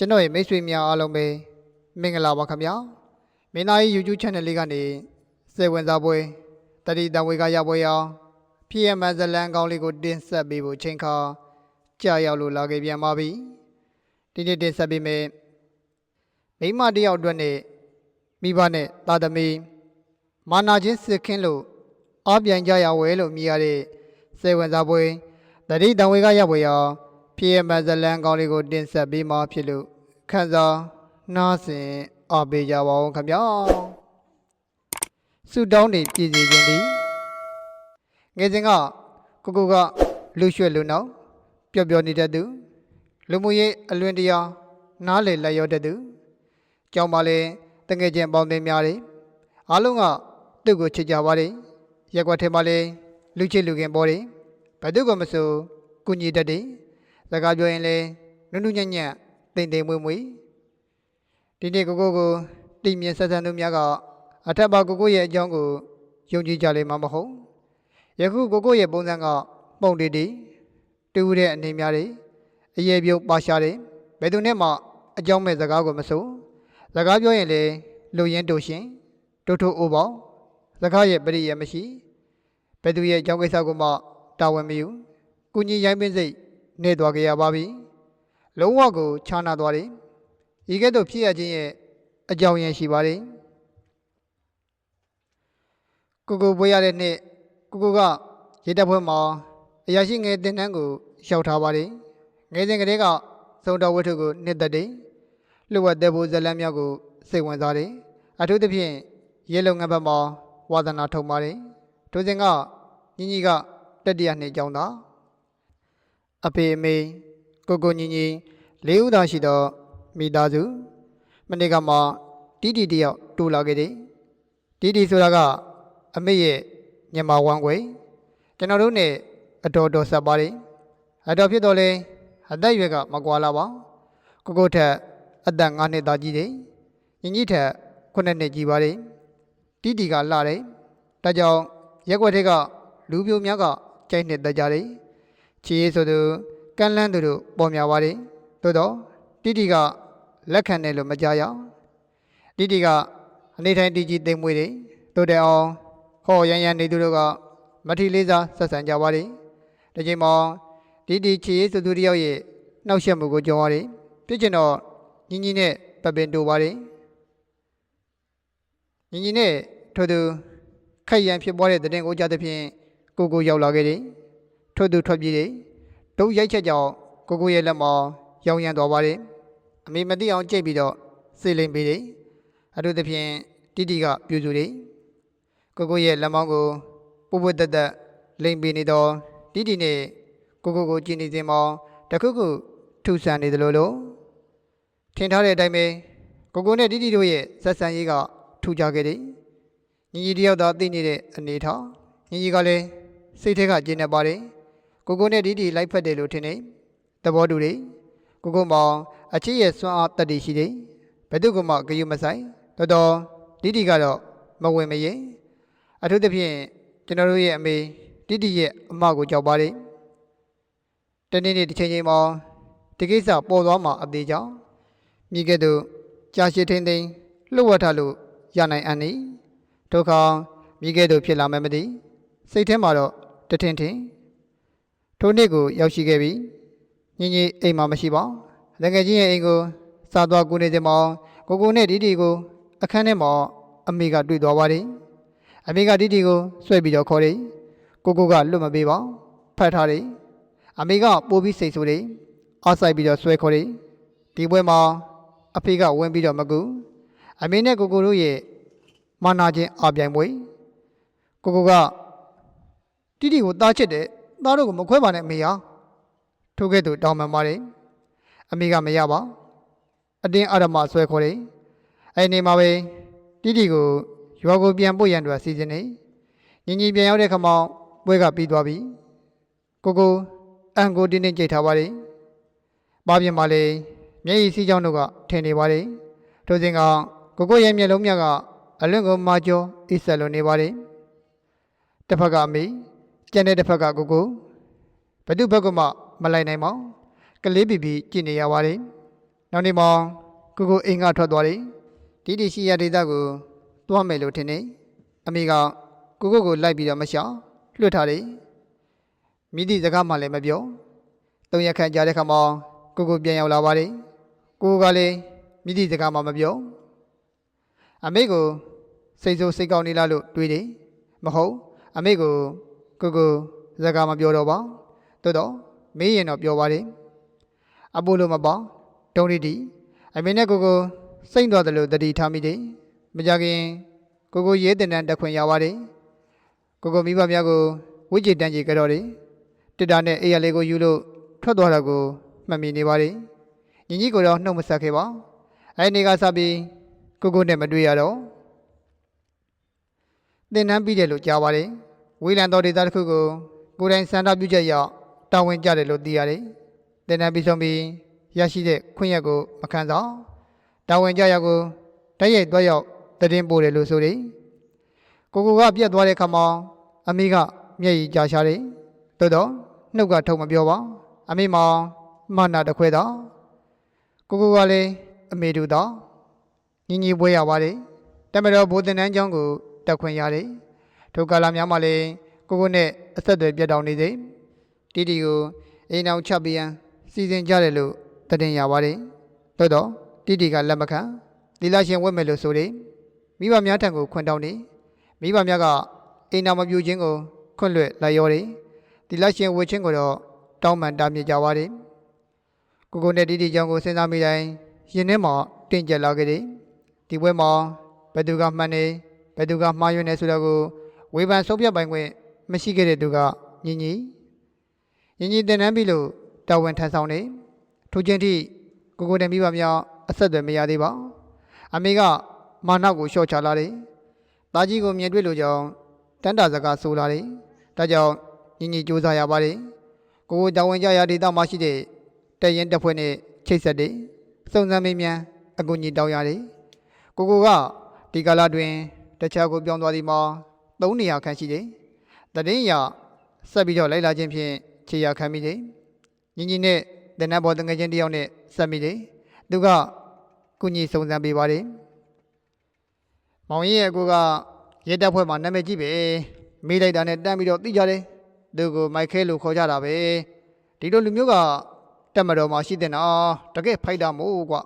ကျွန်တော်ရဲ့မိတ်ဆွေများအားလုံးပဲမင်္ဂလာပါခင်ဗျာမင်းသားကြီး YouTube channel လေးကနေစေဝင်စားပွဲတတိတံဝေကရပွဲရောဖြစ်ရမှန်ဇလန်ကောင်းလေးကိုတင်ဆက်ပေးဖို့ချိန်ခါကြာရောက်လို့လာခဲ့ပြန်ပါပြီဒီနေ့တင်ဆက်ပေးမယ်မိန်းမတစ်ယောက်အတွက်နဲ့မိဘနဲ့သားသမီးမာနာချင်းစစ်ခင်းလို့အားပြန်ကြရဝဲလို့မြည်ရတဲ့စေဝင်စားပွဲတတိတံဝေကရပွဲရော ဖြစ်ရမှန်ဇလန်ကောင်းလေးကိုတင်ဆက်ပေးမှာဖြစ်လို့ခန်းစားနားဆင်အားပေးကြပါဦးခင်ဗျာဆုတောင်းနေပြည်စီခြင်းဒီငယ်စဉ်ကကိုကိုကလူရွှဲလူနောက်ပျော်ပျော်နေတတ်သူလူမှုရေးအလွင်တရာနားလေလက်ရောတတ်သူကြောင်းပါလေတငယ်ချင်းပေါင်းတင်များတယ်အားလုံးကသူ့ကိုချစ်ကြပါတယ်ရက်ွက်ထဲမှာလေလူချစ်လူခင်ပေါ်တယ်ဘယ်သူကမဆိုကုညီတတ်တယ် စကားပြောရင်လေနုနုညံ့ညံ့တိမ်တိမ်မွေ့မွေ့ဒီနေ့ကိုကိုကိုတိမြင်ဆက်ဆံသူများကအထက်ပါကိုကိုရဲ့အကြောင်းကိုယုံကြည်ကြလိမ့်မှာမဟုတ်ယခုကိုကိုရဲ့ပုံစံကပုံတီတီတူတဲ့အနေများတွေအရေးပြုတ်ပါရှားတယ်ဘယ်သူနဲ့မှအကြောင်းမဲ့စကားကိုမဆိုစကားပြောရင်လေလူရင်းတူရှင်တူတူအိုပေါစကားရဲ့ပရိယမရှိဘယ်သူရဲ့အကြောင်းကိစ္စကိုမှတာဝန်မယူကုညီရိုင်းပင်းစိတ် နေသွားကြရပါပြီလုံးဝကိုခြားနာသွားတယ်ဤကဲ့သို့ဖြစ်ရခြင်းရဲ့အကြောင်းရင်းရှိပါတယ်ကိုကိုပွဲရတဲ့နှစ်ကိုကိုကရေတပ်ဖွဲ့မှာအရာရှိငယ်တင်တန်းကိုရောက်ထားပါတယ်ငယ်စဉ်ကတည်းကသုံးတော်ဝတ္ထုကိုနှစ်သက်တယ်လှုပ်ဝက်တဲ့ဖို့ဇလန်းများကိုစိတ်ဝင်စားတယ်အထူးသဖြင့်ရေလုံငန်းဘက်မှာဝါသနာထုံပါတယ်ဒုစဉ်ကညီညီကတတိယနှစ်ကျောင်းသား အဖေအမေကိုကိုညီညီလေးဦးသာရှိသောမိသားစုမနေ့ကမှတီတီတယောက်တူလာခဲ့တယ်တီတီဆိုတာကအမေရဲ့ညမဝမ်းကွယ်ကျွန်တော်တို့ ਨੇ အတော်တော်ဆက်ပါတယ်အတော်ဖြစ်တော့လေအသက်အရွယ်ကမကွာလာပါကိုကိုထက်အသက်9နှစ်သားကြီးတယ်ညီညီထက်9နှစ်ကြီးပါတယ်တီတီကလာတယ်ဒါကြောင့်ရက်ွက်ထက်ကလူပြိုများကကြိုက်နှစ်သက်ကြတယ် ချီရေးဆိုသူကန်းလန်းသူတို့ပေါ်များပါတယ်သို့တော့တီတီကလက်ခံတယ်လို့မကြားရအောင်တီတီကအနေထိုင်တီကြီးသိမ့်မွေးတယ်တို့တဲ့အောင်ဟောရန်ရန်နေသူတို့ကမထီလေးစားဆက်ဆံကြပါတယ်ဒီချိန်မှာတီတီချီရေးဆိုသူတယောက်ရဲ့နှောက်ယှက်မှုကိုကြုံရတယ်ပြစ်ချင်တော့ညီညီနဲ့ပပင်တူပါတယ်ညီညီနဲ့ထို့သူခိုက်ရန်ဖြစ်ပွားတဲ့တဲ့တင်ကိုကြားသဖြင့်ကိုကိုရောက်လာခဲ့တယ် ထို့သူထွက်ပြေးတယ်ဒုတ်ရိုက်ချက်ကြောင့်ကိုကိုရဲ့လက်မှာရောင်ရမ်းသွားပါတယ်အမေမသိအောင်ကြိတ်ပြီးတော့စေလိမ်ပေးတယ်အထူးသဖြင့်တိတိကပြူစုတယ်ကိုကိုရဲ့လက်မောင်းကိုပုပ်ပွတ်တက်တက်လိမ်ပေးနေတော့တိတိနဲ့ကိုကိုကိုကြည်နေစဉ်မှာတခုခုထူဆန်နေသလိုလိုထင်ထားတဲ့အတိုင်းပဲကိုကိုနဲ့တိတိတို့ရဲ့ဆက်ဆံရေးကထူကြခဲ့တယ်ညီညီတယောက်သာသိနေတဲ့အနေထားညီညီကလည်းစိတ်ထဲကကျဉ်းနေပါတယ် ကိုကိုနဲ့တိတိလိုက်ဖက်တယ်လို့ထင်နေသဘောတူတယ်ကိုကိုမောင်အချစ်ရဲ့စွမ်းအားတတ္တိရှိတယ်ဘယ်သူကမှဂယုမဆိုင်တော်တော်တိတိကတော့မဝင်မရင်အထူးသဖြင့်ကျွန်တော်တို့ရဲ့အမေတိတိရဲ့အမကိုကြောက်ပါတယ်တနေ့နေ့တစ်ချိန်ချိန်မှာဒီကိစ္စပေါ်သွားမှာအသေးကြောင့်မိကဲ့သို့ကြာရှည်ထင်းထင်းလှုပ်ဝတ်ထားလို့ရနိုင်အန်နီဒုက္ခမိကဲ့သို့ဖြစ်လာမယ်မသိစိတ်ထဲမှာတော့တထင်ထင် ထိုနေ့ကိုရောက်ရှိခဲ့ပြီညင်ကြီးအိမ်မှာမရှိပါငငယ်ချင်းရဲ့အိမ်ကိုစားသွားကူနေစဉ်မှာကိုကိုနဲ့ဒီဒီကိုအခန်းထဲမှာအမေကတွေ့သွားပါတယ်အမေကဒီဒီကိုဆွဲပြီးတော့ခေါ်တယ်ကိုကိုကလွတ်မပေးပါဖတ်ထားတယ်အမေကပိုးပြီးစိတ်ဆိုးတယ်အားဆိုင်ပြီးတော့ဆွဲခေါ်တယ်ဒီပွဲမှာအဖေကဝင်ပြီးတော့မကူအမေနဲ့ကိုကိုတို့ရဲ့မာနာချင်းအပြိုင်ပွဲကိုကိုကတိတိကိုတားချစ်တယ် သားတို့ကိုမခွဲပါနဲ့အမေဟာထို့ကဲ့သို့တောင်းပန်ပါတယ်အမေကမရပါအတင်းအဓမ္မဆွဲခေါ်တယ်အဲ့ဒီမှာပဲတိတိကိုရွာကိုပြန်ပို့ရန်အတွက်စီစဉ်နေညီညီပြန်ရောက်တဲ့ခမောင်းပွဲကပြီးသွားပြီကိုကိုအန်ကိုတင်းတင်းကြိတ်ထားပါတယ်ပါပြင်မှာလေမျက်ရည်စီးကြောင်းတို့ကထင်နေပါတယ်ထို့စဉ်ကကိုကိုရဲ့မျက်လုံးမြတ်ကအလွင့်ကိုမာကျော်အိဆက်လိုနေပါတယ်တစ်ဖက်ကအမေ ကျန်တဲ့တစ်ဖက်ကကိုကိုဘယ်သူဘက်ကမှမလိုက်နိုင်ပါဘူးကလေးပီပီကြည့်နေရပါတယ်နောက်နေ့မှာကိုကိုအိမ်ကထွက်သွားတယ်ဒီဒီရှိရဒေတာကိုသွားမယ်လို့ထင်နေအမေကကိုကိုကိုလိုက်ပြီးတော့မရှောင်လွှတ်ထားတယ်မိသည့်စကားမှလည်းမပြောသုံးရက်ခန့်ကြာတဲ့ခါမှာကိုကိုပြန်ရောက်လာပါတယ်ကိုကိုကလည်းမိသည့်စကားမှမပြောအမေကိုစိတ်ဆိုးစိတ်ကောင်းနေလားလို့တွေးတယ်မဟုတ်အမေကို ကိုကိုစကားမပြောတော့ပါတိုးတော့မေးရင်တော့ပြောပါတယ်အပိုလိုမပေါ့တုံးရီတီအမေနဲ့ကိုကိုစိတ်သွားတယ်လို့တတိထားမိတယ်မကြခင်ကိုကိုရဲတင်တန်းတက်ခွင့်ရပါတယ်ကိုကိုမိဘများကိုဝိจิตတန်းကြီးကြတော့တယ်တစ်တာနဲ့အေးရလေးကိုယူလို့ထွက်သွားတာကိုမှတ်မိနေပါတယ်ညီကြီးကိုတော့နှုတ်မဆက်ခဲ့ပါအဲ့ဒီကစပြီးကိုကိုနဲ့မတွေ့ရတော့သင်တန်းပြီးတယ်လို့ကြားပါတယ် ဝေးလံတော်ဒေသတစ်ခုကိုကိုယ်တိုင်စံတာပြုချက်ရောက်တာဝန်ကြတယ်လို့သိရတယ်သင်တန်းပြီးဆုံးပြီးရရှိတဲ့ခွင့်ရက်ကိုမခံစားတာဝန်ကြရောက်ကိုတိုက်ရိုက်တွားရောက်တည်င်းပို့တယ်လို့ဆိုတယ်ကိုကိုကပြတ်သွားတဲ့ခါမှာအမေကမျက်ရည်ကြာရှာတယ်တိုးတော့နှုတ်ကထုံမပြောပါအမေမောင်မနာတခွဲတော့ကိုကိုကလည်းအမေတို့တော့ညီညီပွဲရပါတယ်တမတော်ဘိုးတင်တန်းကျောင်းကိုတက်ခွင့်ရတယ် ထိုကာလများမှာလည်းကိုကိုနဲ့အဆက်အသွယ်ပြတ်တောက်နေစေတီတီကိုအိမ်အောင်ချက်ပြီးရန်စီစဉ်ကြတယ်လို့တည်င်းရပါတယ်တိုးတော့တီတီကလက်မခံလီလာရှင်ဝက်မယ်လို့ဆိုတယ်မိဘများထံကိုခွင့်တောင်းနေမိဘများကအိမ်အောင်မပြူခြင်းကိုခွင့်လွှတ်လိုက်ရောတယ်ဒီလက်ရှင်ဝေချင်းကိုတော့တောင်းပန်တားမြစ်ကြပါတယ်ကိုကိုနဲ့တီတီကြောင့်ကိုစဉ်းစားမိတိုင်းရင်ထဲမှာတင့်ကြက်လာခဲ့တယ်ဒီပွဲမှာဘယ်သူကမှန်နေဘယ်သူကမှားယွင်းနေဆိုတော့ကို ဝေဖန်ဆုံးဖြတ်ပိုင်ခွင့်မရှိခဲ့တဲ့သူကညီညီညီညီတင်နန်းပြီလို့တာဝန်ထမ်းဆောင်နေထိုချင်းထိကိုကိုနဲ့မိဘများအဆက်အသွယ်မရသေးပါအမေကမာနောက်ကိုလျှော့ချလာတယ်တာကြီးကိုမြင်တွေ့လို့ကြောင့်တန်တာစကားဆိုလာတယ်ဒါကြောင့်ညီညီစူးစမ်းရပါတယ်ကိုကိုတာဝန်ကြရာဒေသမှာရှိတဲ့တရင်တပ်ဖွဲ့နဲ့ချိတ်ဆက်တယ်စုံစမ်းမေးမြန်းအကူအညီတောင်းရတယ်ကိုကိုကဒီကာလတွင်တခြားကိုပြောင်းသွားသည်မှာ ၃နေရာခန့်ရှိတယ်တရင်ရဆက်ပြီးတော့လိုက်လာခြင်းဖြင့်ခြေရခံမိတယ်ညီညီနဲ့တနတ်ဘော်တငယ်ချင်းတယောက်နဲ့ဆက်မိတယ်သူကကုညီစုံစမ်းပေးပါတယ်မောင်ကြီးရဲ့ကိုကရဲတပ်ဖွဲ့မှာနာမည်ကြီးပဲမေးလိုက်တာနဲ့တန်းပြီးတော့သိကြတယ်သူကိုမိုက်ခဲလို့ခေါ်ကြတာပဲဒီလိုလူမျိုးကတက်မတော်မှာရှိတဲ့နော်တကယ်ဖိုက်တာမို့ကွာ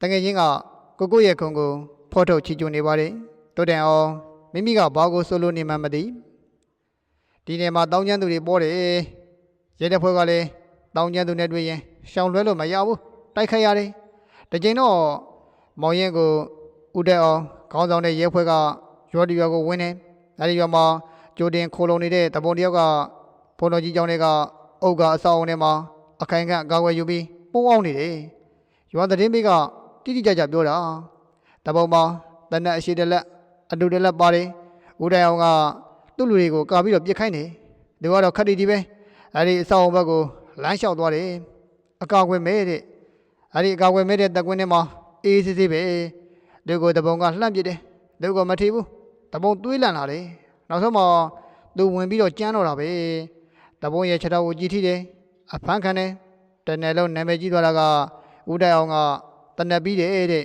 တကယ်ချင်းကကိုကိုရဲ့ခုံကိုဖော်ထုတ်ချီကျူနေပါတယ်တိုးတန်အောင် မိမိကဘာကိုဆိုလို့နေမှမသိဒီနေမှာတောင်းကျမ်းသူတွေပေါ်တယ်ရဲတဲ့ဖွဲ့ကလည်းတောင်းကျမ်းသူနဲ့တွေ့ရင်ရှောင်လွဲလို့မရဘူးတိုက်ခိုက်ရတယ်တကြိမ်တော့မောင်ရင်ကိုဥတက်အောင်ခေါင်းဆောင်တဲ့ရဲဖွဲ့ကရွာတရွာကိုဝင်းတယ်အဲဒီရွာမှာကြိုတင်ခိုးလုံနေတဲ့တပုံတယောက်ကဘုံတော်ကြီးကျောင်းတွေကအုတ်ကအဆောင်အုံထဲမှာအခိုင်ကအကာအကွယ်ယူပြီးပုံအောင်နေတယ်ရွာသတင်းပေးကတိတိကျကျပြောတာတပုံမှာတနက်အရှိတလက် အတူတလက်ပါတယ်ဦးတိုင်အောင်ကသူ့လူတွေကိုကာပြီးတော့ပြစ်ခိုင်းတယ်သူကတော့ခက်တီတီပဲအဲဒီအဆောင်အုံဘက်ကိုလမ်းလျှောက်သွားတယ်အကာအကွယ်မဲတဲ့အဲဒီအကာအကွယ်မဲတဲ့တက်ကွင်းထဲမှာအေးစစ်စစ်ပဲသူကိုတပုံကလှမ်းပစ်တယ်သူကမထီဘူးတပုံတွေးလန့်လာတယ်နောက်ဆုံးမှာသူဝင်ပြီးတော့ကြမ်းတော့တာပဲတပုံရဲ့ခြေထောက်ကိုကြည့်ထိတယ်အဖမ်းခံတယ်တနယ်လုံးနာမည်ကြီးသွားတာကဦးတိုင်အောင်ကတနက်ပြီးတယ်တဲ့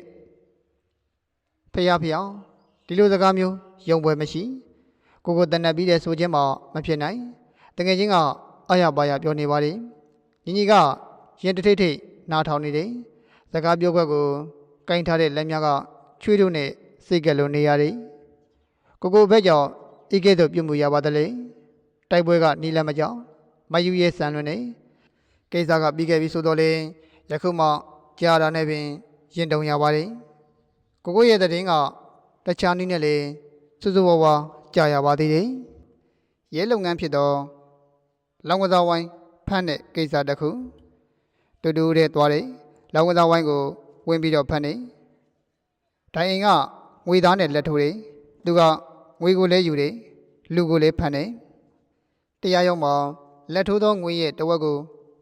ဖျားဖျောင်း ဒီလိုစကားမျိုးယုံပွဲမရှိကိုကိုတနက်ပြီးတယ်ဆိုခြင်းမှမဖြစ်နိုင်တကယ်ချင်းကအာရပါရပြောနေပါလေညီညီကရင်တထိတ်ထိတ်နားထောင်နေတယ်စကားပြောခွက်ကိုကင်ထားတဲ့လက်များကချွေးတို့နဲ့စိတ်ကလုံးနေရတယ်ကိုကိုဘက်ကြောင့်ဤကဲ့သို့ပြုမှုရပါသလဲတိုက်ပွဲကနီလမကြောင်မယူရဲဆန်လွင်နေကိစ္စကပြီးခဲ့ပြီဆိုတော့လေယခုမှကြာတာနဲ့ပင်ရင်တုံရပါတယ်ကိုကိုရဲ့တဲ့င်းက တခြားနည်းနဲ့လေစူးစူးဝါးဝါကြာရပါသေးတယ်ရဲလုပ်ငန်းဖြစ်တော့လောင်ကစားဝိုင်းဖမ်းတဲ့ကိစ္စတစ်ခုတူတူတဲ့သွားတယ်လောင်ကစားဝိုင်းကိုဝင်ပြီးတော့ဖမ်းနေဒိုင်ရင်ကငွေသားနဲ့လက်ထိုးတယ်သူကငွေကိုလည်းယူတယ်လူကိုလည်းဖမ်းတယ်တရားရုံးမှာလက်ထိုးသောငွေရဲ့တဝက်ကို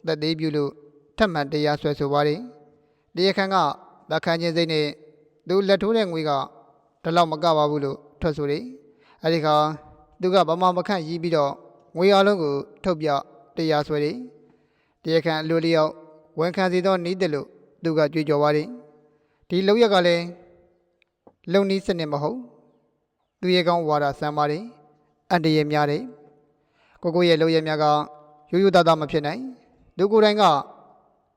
သက်သေးပြုလို့ထပ်မံတရားဆွဲဆိုပါတယ်တရားခံကဗခန်းချင်းစိတ်နဲ့သူလက်ထိုးတဲ့ငွေက ဒီလောက်မကပါဘူးလို့ထွက်ဆိုတယ်အဲဒီခါသူကဗမာမခန့်ရီးပြီးတော့ငွေအလုံးကိုထုတ်ပြတရားဆွဲတယ်တရားခံအလိုလျောက်ဝဝန်ခံစီသောနီးတယ်လို့သူကကြွေးကြော်ပါတယ်ဒီလောက်ရက်ကလည်းလုံနီးစနစ်မဟုတ်သူရဲ့ကောင်းဝါဒဆမ်းပါတယ်အန်တရများတယ်ကိုကိုရဲ့လုံရများကရိုးရိုးသားသားမဖြစ်နိုင်သူကိုယ်တိုင်က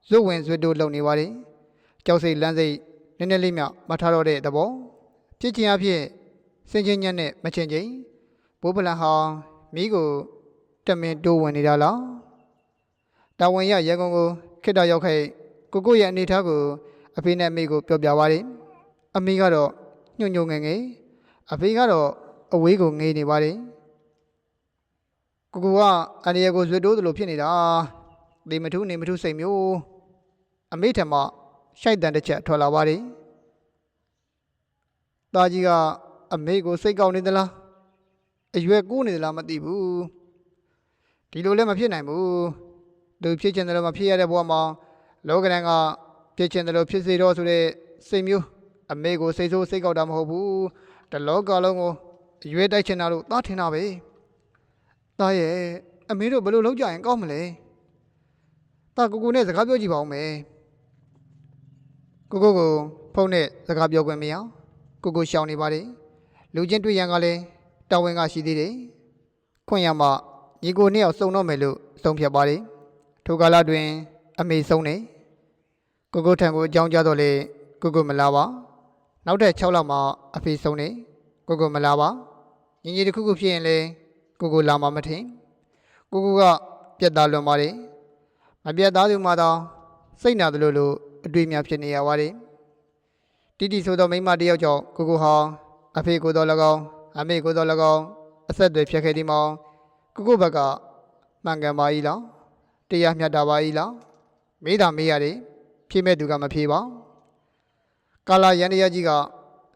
ဇွတ်ဝင်ဇွတ်တို့လုံနေပါတယ်ကြောက်စိတ်လမ်းစိတ်နည်းနည်းလေးမြမထားတော့တဲ့သဘော ဖြစ်ချင်းအဖြစ်စင်ချင်းညက်နဲ့မချင်းချင်းဘိုးပလန်ဟာမိကိုတမင်တိုးဝင်နေတာလားတာဝန်ရရေကုန်ကိုခိတ္တရောက်ခဲ့ကိုကိုရဲ့အနေထားကိုအဖေနဲ့အမေကိုပြောပြပါတယ်အမေကတော့ညှို့ညိုငယ်ငယ်အဖေကတော့အဝေးကိုငေးနေပါတယ်ကိုကိုကအန်ဒီယာကိုဇွတ်တိုးသလိုဖြစ်နေတာဒီမထူးနေမထူးစိတ်မျိုးအမေထံမှရှိုက်တန်တစ်ချက်ထွက်လာပါတယ် ตาကြီးကအမေကိုစိတ်ကောက်နေသလားအရွယ်ကိုးနေသလားမသိဘူးဒီလိုလည်းမဖြစ်နိုင်ဘူးသူဖြစ်ချင်တယ်လို့မဖြစ်ရတဲ့ဘဝမှာလောကရန်ကဖြစ်ချင်တယ်လို့ဖြစ်စေတော့ဆိုတဲ့စိတ်မျိုးအမေကိုစိတ်ဆိုးစိတ်ကောက်တာမဟုတ်ဘူးတလောကလုံးကိုအရွယ်တိုက်ချင်တာလို့သားထင်တာပဲသားရဲ့အမေတို့ဘယ်လိုလုပ်ကြရင်ကောင်းမလဲသားကိုကိုနဲ့စကားပြောကြည့်ပါဦးမယ်ကိုကိုကိုဖုန်းနဲ့စကားပြောခွင့်မရ ကိုကိုရှောင်နေပါတယ်လူချင်းတွေ့ရန်ကလည်းတာဝန်ကရှိသေးတယ်ခွင့်ရမှညီကိုနှစ်ယောက်စုံတော့မယ်လို့ဆုံးဖြတ်ပါတယ်ထိုကာလတွင် အမေဆုံးနေကိုကိုထံကိုအကြောင်းကြားတော့လေကိုကိုမလာပါနောက်ထပ်6လမှအဖေဆုံးနေကိုကိုမလာပါညီညီတစ်ခုခုဖြစ်ရင်လေကိုကိုလာမှမထင်ကိုကိုကပြက်သားလွန်ပါတယ်မပြက်သားသူမှတော့စိတ်နာတယ်လို့လို့အတွေ့အများဖြစ်နေရပါတယ် တိတိဆိုသောမိန်းမတစ်ယောက်ကြောင့်ကိုကိုဟာအဖေကိုယ်တော်၎င်းအမေကိုယ်တော်၎င်းအဆက်တွေဖြစ်ခဲ့ဒီမောင်ကိုကိုဘက်ကမှန်ကန်ပါ၏လားတရားမျှတပါ၏လားမေးတာမေးရတယ်ဖြေမဲ့သူကမဖြေပါကာလာရန်တရကြီးက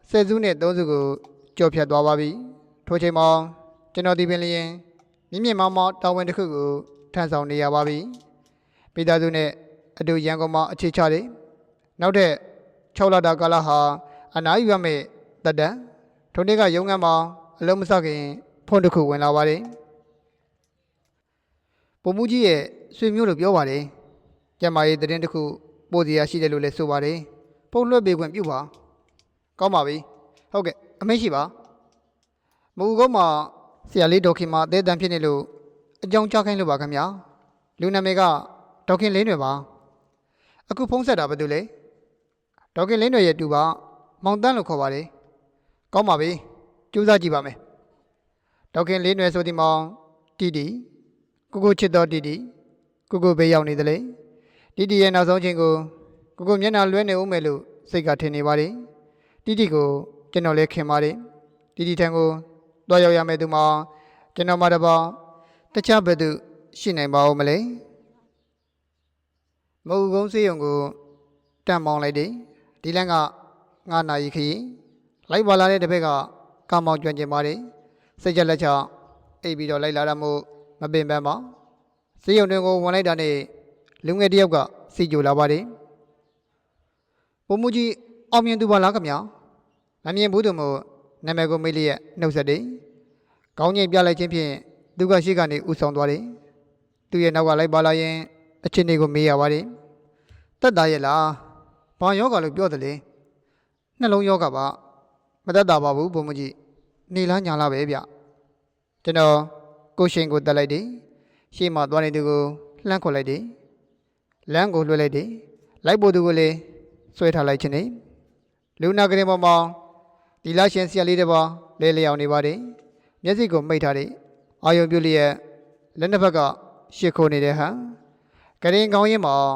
ဆယ်စုနဲ့သုံးစုကိုကြော်ဖြတ်သွားပါပြီထိုချိန်မှာကျွန်တော်ဒီပင်လျင်မြင့်မြင့်မောင်မောင်တာဝန်တစ်ခုကိုထမ်းဆောင်နေရပါပြီပိသားစုနဲ့အတူရန်ကုန်မှာအခြေချတယ်။နောက်တဲ့ 6လတာကာလဟာအနားယူရမယ့်တက်တန်ထုံးတဲ့ကရုံးခန်းမှာအလုံးမစခင်ဖုန်းတစ်ခုဝင်လာပါတယ်။ပုံမှုကြီးရဲ့ဆွေမျိုးလို့ပြောပါတယ်။ကျမရဲ့တရင်တစ်ခုပို့စီရရှိတယ်လို့လည်းဆိုပါတယ်။ဖုန်းလွှတ်ပေးခွင့်ပြုပါ။ကောင်းပါပြီ။ဟုတ်ကဲ့အမိန့်ရှိပါ။မူကုန်းမှာဆရာလေးဒေါက်ခင်မှာအသေးတန်ဖြစ်နေလို့အကြောင်းကြားခိုင်းလို့ပါခင်ဗျာ။လူနာမည်ကဒေါက်ခင်လေးနွယ်ပါ။အခုဖုံးဆက်တာဘာတူလဲ ဒေါက်ကင်လင်းတွေရဲ့တူပါမောင်တန်းလို့ခေါ်ပါတယ်ကောင်းပါပြီကြိုးစားကြည့်ပါမယ်ဒေါက်ကင်လေးနွယ်ဆိုဒီမောင်တီတီကိုကိုချစ်တော်တီတီကိုကိုဘေးရောက်နေတယ်လေတီတီရဲ့နောက်ဆုံးချိန်ကိုကိုကိုမျက်နှာလွှဲနေဦးမယ်လို့စိတ်ကထင်နေပါတယ်တီတီကိုကျွန်တော်လည်းခင်ပါတယ်တီတီထံကိုတွားရောက်ရမယ်သူမှာကျွန်တော်မှတပါတခြားဘယ်သူရှိနိုင်ပါဦးမလဲမအူကုန်းစေးရုံကိုတန့်မောင်းလိုက်တယ် ဒီလန်းကငါနာရီခရီးလိုက်ပါလာတဲ့တစ်ဖက်ကကာမောင်ကျွမ်းကျင်ပါတယ်စိတ်ကြလက်ချအိပ်ပြီးတော့လိုက်လာတာမို့မပင်ပန်းပါစေးရုံတွင်ကိုဝင်လိုက်တာနဲ့လူငယ်တစ်ယောက်ကစီကြိုလာပါတယ်ပုံမှုကြီးအောင်မြင်သူပါလားခင်ဗျာမမြင်ဘူးသူမို့နာမည်ကိုမေးလျက်နှုတ်ဆက်တယ်ကောင်းငိမ့်ပြလိုက်ခြင်းဖြင့်သူကရှိကနေဥဆောင်သွားတယ်သူရဲ့နောက်ကလိုက်ပါလာရင်အချင်းတွေကိုမေးရပါတယ်။တက်တာရဲ့လား။ ဘာယောဂလို့ပြောတယ်လေ။နှလုံးယောဂပါမတက်တာပါဘူးဘုံမကြီး။နေလားညာလားပဲဗျ။ကျွန်တော်ကိုရှင်ကိုတက်လိုက်တယ်။ရှေ့မှာသွားနေသူကိုလှမ်းခေါ်လိုက်တယ်။လမ်းကိုလွှဲလိုက်တယ်။လိုက်ပို့သူကိုလည်းဆွဲထားလိုက်ခြင်းနဲ့လူနာကလေးပေါ်မှာဒီလာရှင်ဆရာလေးတစ်ပါးလဲလျောင်နေပါတယ်။မျက်စိကိုမိတ်ထားတယ်။အာယုံပြုလျက်လက်နှစ်ဖက်ကရှစ်ခိုးနေတဲ့ဟန်ကရင်ကောင်းရင်မောင်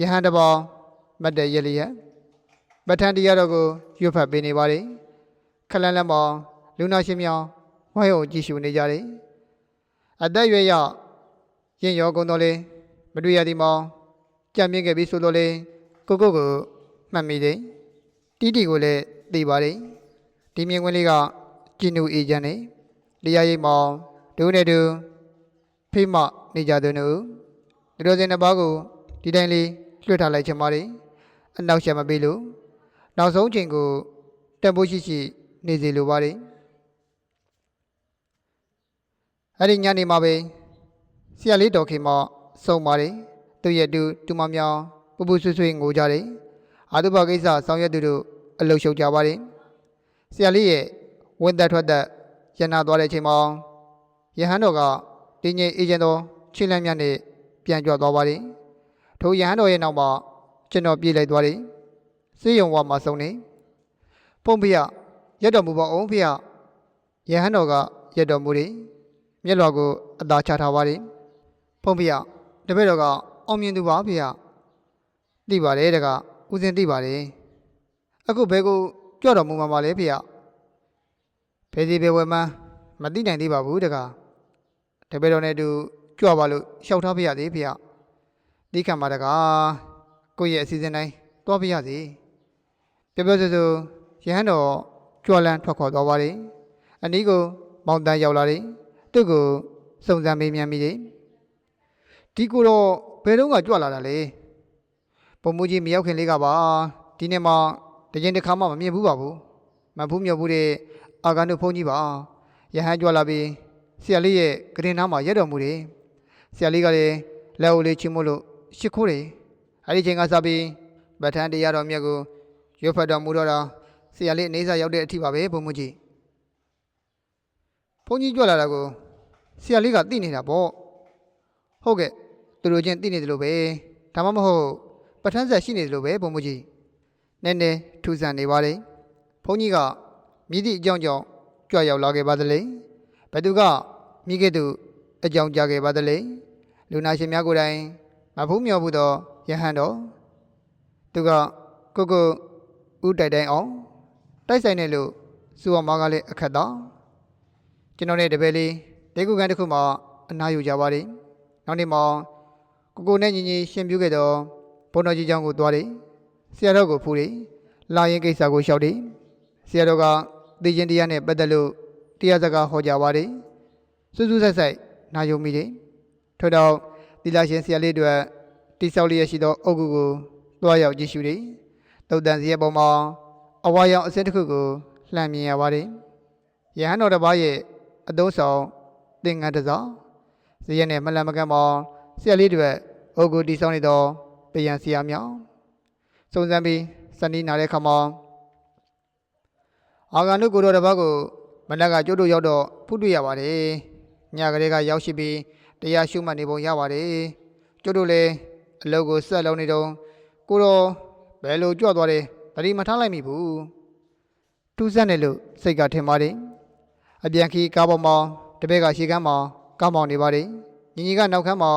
ယဟန်တဘောင် မတ်တဲ့ရလျက်ပဋ္ဌာန်းတရားတော်ကိုရွတ်ဖတ်ပေးနေပါလေခလန်းလန်းမောင်လူနာရှင်မြောင်ဝိုင်းအောင်ကြည့်ရှုနေကြတယ်အသက်ရွယ်ရရင်ရောကုန်တော်လေမတွေ့ရသည်မောင်ကြံမြင့်ခဲ့ပြီဆိုတော့လေကိုကိုကိုမှတ်မိတယ်တီတီကိုလည်းသိပါတယ်ဒီမြင်ကွင်းလေးကကျင်းနူအေဂျင့်နေတရားရိပ်မောင်ဒုနဲ့ဒုဖိမနေကြသူနုဒီလိုစင်တစ်ပါးကိုဒီတိုင်းလေးလွှတ်ထားလိုက်ချင်ပါတယ် အနောက်ရှက်မပေးလို့နောက်ဆုံးချိန်ကိုတန်ဖိုးရှိရှိနေစီလိုပါတယ်အဲ့ဒီညနေမှာပဲဆရာလေးတော်ခင်မဆုံးပါတယ်တသူ့ရဲ့တူတူမမြောင်ပူပူဆွေးဆွေးငိုကြတယ်အာတုဘကိစ္စဆောင်ရွက်သူတို့အလုရှုပ်ကြပါတယ်ဆရာလေးရဲ့ဝန်သက်ထွက်သက်ရနာသွားတဲ့အချိန်မှာယဟန်တော်ကတင်းငိမ့်အေဂျင့်တော်ခြေလမ်းမြတ်နဲ့ပြန်ကြွသွားပါတယ်ထိုယဟန်တော်ရဲ့နောက်မှာ ကျွန်တော်ပြေးလိုက်သွားတယ်စေယုံဝါမှာဆုံးနေဖုံဖေရရက်တော်မူပါအောင်ဖေရယဟန်တော်ကရက်တော်မူတယ်မျက်လွှာကိုအသာချထားပါတယ်ဖုံဖေရတပည့်တော်ကအောင်မြင်သူပါဖေရသိပါတယ်တကဦးစင်သိပါတယ်အခုဘယ်ကိုကြွတော်မူမှာပါလဲဖေရဘယ်စီဘယ်ဝယ်မှန်းမသိနိုင်သေးပါဘူးတကတပည့်တော်နဲ့အတူကြွပါလို့ရှောက်ထားဖေရသေးဖေရဒီခံပါတက ကိုယ့်ရဲ့အစီအစဉ်တိုင်းသွားဖေရစေပြောပြောဆိုဆိုရဟန်းတော်ကြွလန်းထွက်ခေါ်သွားပါတယ်အနီးကိုမောင်တန်းရောက်လာတယ်သူ့ကိုစုံစမ်းမေးမြန်းမိတယ်ဒီကိုတော့ဘယ်တော့ကကြွလာတာလဲပုံမူကြီးမရောက်ခင်လေးကပါဒီနေ့မှတရင်တစ်ခါမှမမြင်ဘူးပါဘူးမဖူးမြော်ဘူးတဲ့အာဂန်တို့ဖုန်းကြီးပါရဟန်းကြွလာပြီးဆရာလေးရဲ့ကရင်နားမှာရက်တော်မူတယ်ဆရာလေးကလည်းလက်အိုလေးချင်းမို့လို့ရှ िख ိုးတယ် အဲဒီချိန်ကစပြီးဗထန်တရားတော်မြတ်ကိုရွတ်ဖတ်တော်မူတော့တာဆရာလေးအနေစာရောက်တဲ့အထိပါပဲဘုံမူကြီးဘုန်းကြီးကြွလာတာကိုဆရာလေးကသိနေတာပေါ့ဟုတ်ကဲ့သူတို့ချင်းသိနေတယ်လို့ပဲဒါမှမဟုတ်ပဋ္ဌာန်းဆက်ရှိနေတယ်လို့ပဲဘုံမူကြီးနည်းနည်းထူဆန်နေပါလေဘုန်းကြီးကမြည်သည့်အကြောင်းကြောင့်ကြွရောက်လာခဲ့ပါသလဲဘယ်သူကမြည်ခဲ့သူအကြောင်းကြားခဲ့ပါသလဲလူနာရှင်များကိုယ်တိုင်မဖူးမြော်ဘူးသော ယဟန်တော်သူကကိုကိုဦးတိုက်တိုင်းအောင်တိုက်ဆိုင်နေလို့စူအောင်မကလည်းအခက်တော့ကျွန်တော်နဲ့တပည့်လေးဒေကုကန်တစ်ခုမှအနားယူကြပါတယ်နောက်နေ့မှာကိုကိုနဲ့ညီညီရှင်ပြုခဲ့တော့ဘုန်းတော်ကြီးကျောင်းကိုသွားတယ်ဆရာတော်ကိုဖူးတယ်လာရင်ကိစ္စကိုလျှောက်တယ်ဆရာတော်ကသိချင်းတရားနဲ့ပတ်သက်လို့တရားစကားဟောကြားပါတယ်စူးစူးဆိုင်ဆိုင်နာယုံမိတယ်ထို့တော့သီလရှင်ဆရာလေးတို့ တိဆောက်လျက်ရှိသောအုပ်ကုကိုတွားရောက်ကြည့်ရှုတယ်တုတ်တန်စီရဲ့ပုံမှာအဝါရောင်အစင်းတစ်ခုကိုလှမ်းမြင်ရပါတယ်ယဟန်တော်တစ်ပါးရဲ့အသုံးဆောင်သင်္ကန်းတစ်စောင်းဇရက်နဲ့မလန်မကန်းမောင်ဆရာလေးတွေအုပ်ကုတိဆောက်နေသောပယံဆရာမြောင်စုံစမ်းပြီးစနီးနာတဲ့ခါမှာအာဂန်တို့ကိုတော်တစ်ပါးကိုမနက်ကကျုပ်တို့ရောက်တော့ဖုတွေ့ရပါတယ်ညကလေးကရောက်ရှိပြီးတရားရှုမှတ်နေပုံရပါတယ်ကျုပ်တို့လည်း အလုပ်ကိုဆက်လုပ်နေတော့ကိုတော့ဘယ်လိုကြွသွားတယ်တတိမထားလိုက်မိဘူးထူးဆန်းတယ်လို့စိတ်ကထင်ပါတယ်အပြန်ခီကားပေါ်မှာတပည့်ကရှေ့ကမ်းမှာကားမောင်နေပါတယ်ညီညီကနောက်ခန်းမှာ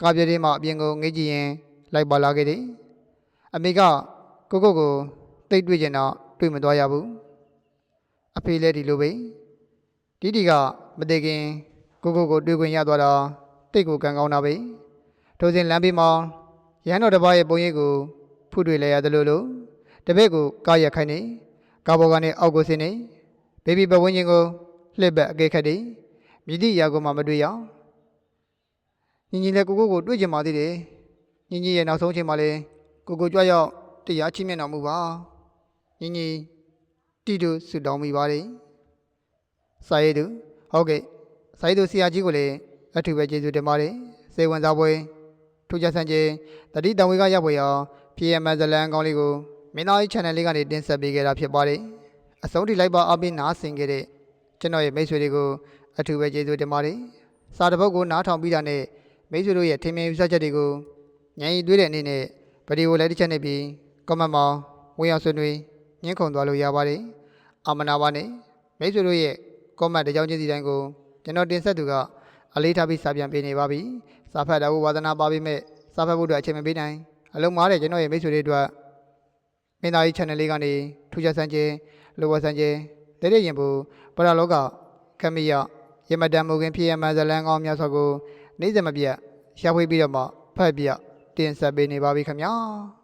ကားပြတင်းမှာအပြင်ကိုငေးကြည့်ရင်လိုက်ပါလာခဲ့တယ်အမေကကိုကိုကိုတိတ်တွေ့ကျင်တော့တွေ့မသွားရဘူးအဖေလည်းဒီလိုပဲဒီဒီကမတည်ခင်ကိုကိုကိုတွေ့ခွင့်ရသွားတော့တိတ်ကိုကံကောင်းတာပဲ ထိုစဉ်လမ်းဘေးမှာရဟန်းတော်တစ်ပါးရဲ့ပုံရိပ်ကိုဖုတွေ့လဲရတယ်လို့လို့တပည့်ကိုကားရက်ခိုင်းနေကားပေါ်ကနေအောက်ကိုဆင်းနေဘေဘီပဝင်းချင်းကိုလှည့်ပတ်အကဲခတ်တယ်မြည်သည့်ရာကိုမှမတွေ့ရညီညီလည်းကိုကိုကိုတွေ့ကြမှာသေးတယ်ညီညီရဲ့နောက်ဆုံးချိန်မှာလည်းကိုကိုကြွရောက်တရားချင်းမျက်နှာမူပါညီညီတီတူဆူတောင်းမိပါတယ်စာရေးသူဟုတ်ကဲ့စာရေးသူဆရာကြီးကိုလည်းအထူးပဲကျေးဇူးတင်ပါတယ်စေဝန်စားပွဲ ထူးခြားဆန်းခြင်းတတိတံဝေကရပ်ပွဲရော PM ဇလန်ကောင်းလေးကိုမင်းသားကြီး channel လေးကနေတင်ဆက်ပေးခဲ့တာဖြစ်ပါတယ်အဆုံးထိလိုက်ပါအပိနားဆင်ခဲ့တဲ့ကျွန်တော်ရဲ့မိတ်ဆွေတွေကိုအထူးပဲကျေးဇူးတင်ပါတယ်စာတစ်ပုဒ်ကိုနားထောင်ပြီးတာနဲ့မိတ်ဆွေတို့ရဲ့ထင်မြင်ယူဆချက်တွေကိုညံရီတွေးတဲ့အနေနဲ့ဗီဒီယိုလည်းတစ်ချက်နဲ့ပြီး comment မှာဝင်ရောက်ဆွေးနွေးညှင်းခုန်သွားလို့ရပါတယ်အာမနာပါနဲ့မိတ်ဆွေတို့ရဲ့ comment တစ်ကြောင်းချင်းစီတိုင်းကိုကျွန်တော်တင်ဆက်သူကအလေးထားပြီးစာပြန်ပေးနေပါပြီ စာဖတ်တာကိုဝါသနာပါပြီးမဲ့စာဖတ်ဖို့အတွက်အချိန်မပေးနိုင်အလုံးမားတဲ့ကျွန်တော်ရဲ့မိတ်ဆွေတွေအတွက်မင်းသားကြီး channel လေးကနေထူးခြားဆန်းခြင်းလိုဝဆန်းခြင်းတဲ့တဲ့ရင်ဘူးပရလောကခမရရမတန်မူခင်ဖြစ်ရမှဇလန်းကောင်းများစွာကိုနေ့စဉ်မပြတ်ရှာဖွေပြီးတော့မှဖတ်ပြတင်ဆက်ပေးနေပါပြီခင်ဗျာ